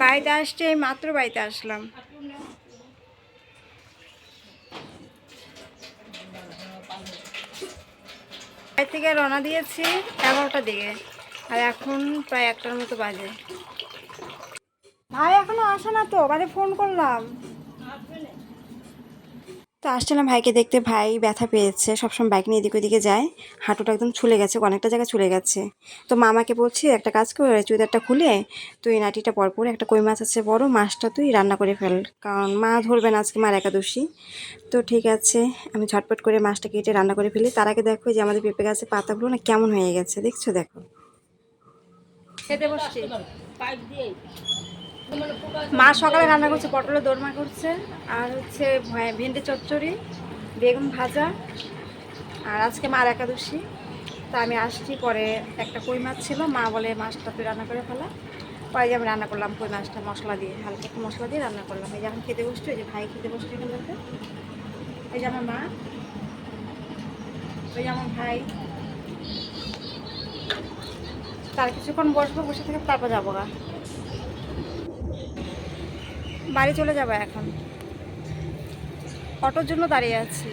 বাড়িতে আসছে, এই মাত্র বাড়িতে আসলাম। বাড়ি থেকে রওনা দিয়েছি এগারোটার দিকে, আর এখন প্রায় একটার মতো বাজে। ভাই, এখনও আসে না তো, বাড়ি ফোন করলাম। তো আসছিলাম ভাইকে দেখতে। ভাই ব্যথা পেয়েছে, সবসময় বাইক নিয়ে এদিক ওদিকে যায়। হাঁটুটা একদম ছুলে গেছে, অনেকটা জায়গায় ছুলে গেছে। তো মামাকে বলছি, একটা কাজ করে চুড়িদারটা খুলে তুই নাটিটা পর পরে একটা কই মাছ আছে বড়, মাছটা তুই রান্না করে ফেল। কারণ মা ধরবে না আজকে, মার একাদশী। তো ঠিক আছে, আমি ঝটপট করে মাছটা কেটে রান্না করে ফেলি। তার আগে দেখো যে আমাদের পেঁপে গাছের পাতাগুলো না কেমন হয়ে গেছে, দেখছ দেখো। খেতে বসছি। মা সকালে রান্না করছে, পটলের দোরমা করছে, আর হচ্ছে ভেন্ডি চচ্চড়ি, বেগুন ভাজা, আর আজকে মার একাদশী। তা আমি আসছি, পরে একটা কই মাছ ছিল, মা বলে মাছটা তুই রান্না করে ফেলা। পরে যে আমি রান্না করলাম কই মাছটা, মশলা দিয়ে, হালকা একটু মশলা দিয়ে রান্না করলাম। এই যে এখন খেতে বসছি, ওই যে ভাই খেতে বসছে এখান থেকে। এই যে আমার মা, ওই যে আমার ভাই। তার কিছুক্ষণ বসবো, বসে থেকে তারপর যাব গা। বাড়ি চলে যাব এখন। অটোর জন্য দাঁড়িয়ে আছি।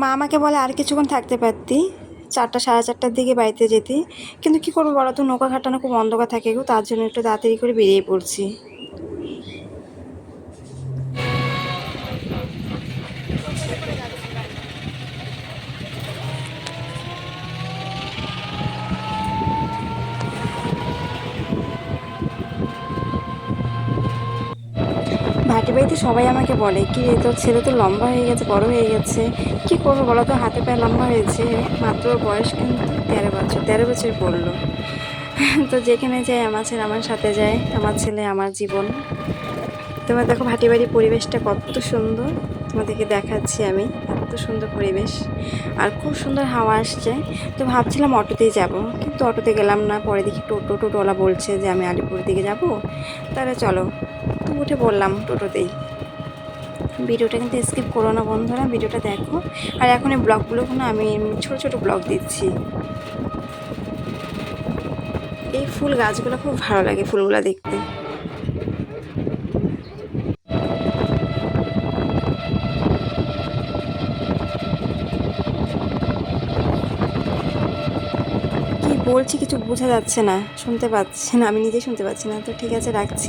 মা আমাকে বলে আর কিছুক্ষণ থাকতে পারতি। চারটা, সাড়ে চারটার দিকে বাড়িতে যেতে। কিন্তু কি করব বলো তো, নৌকা ঘাটানো খুব অন্ধকার থাকে গো, তার জন্য একটু তাড়াতাড়ি করে বেরিয়ে পড়ছি। ভাটি বাড়িতে সবাই আমাকে বলে, কি রে, তোর ছেলে তো লম্বা হয়ে গেছে, বড় হয়ে গেছে। কি করব বলো তো, হাতে পায়ে লম্বা হয়েছে। মাত্র বয়স কিন্তু তেরো বছর তেরো বছর পড়ল তো যেখানে যায়, আমার ছেলে আমার সাথে যায়, আমার ছেলে আমার জীবন। তোমার দেখো ভাটি বাড়ির পরিবেশটা কত সুন্দর। তোমাদেরকে দেখাচ্ছি আমি। এত সুন্দর পরিবেশ আর খুব সুন্দর হাওয়া আসছে। তো ভাবছিলাম অটোতেই যাব, কিন্তু অটোতে গেলাম না। পরে দেখি টোটো, টোটোওয়ালা বলছে যে আমি আলিপুর দিকে যাব। তাহলে চলো, তো উঠে বললাম টোটোতেই। ভিডিওটা কিন্তু স্কিপ করো না বন্ধুরা, ভিডিওটা দেখো। আর এখন এই ব্লগগুলো না আমি ছোট ছোট ব্লগ দিচ্ছি। এই ফুল গাছগুলো খুব ভালো লাগে ফুলগুলো দেখতে কি বলছি, কিছু বোঝা যাচ্ছে না। শুনতে পাচ্ছি না, আমি নিজে শুনতে পাচ্ছি না। তো ঠিক আছে, রাখছি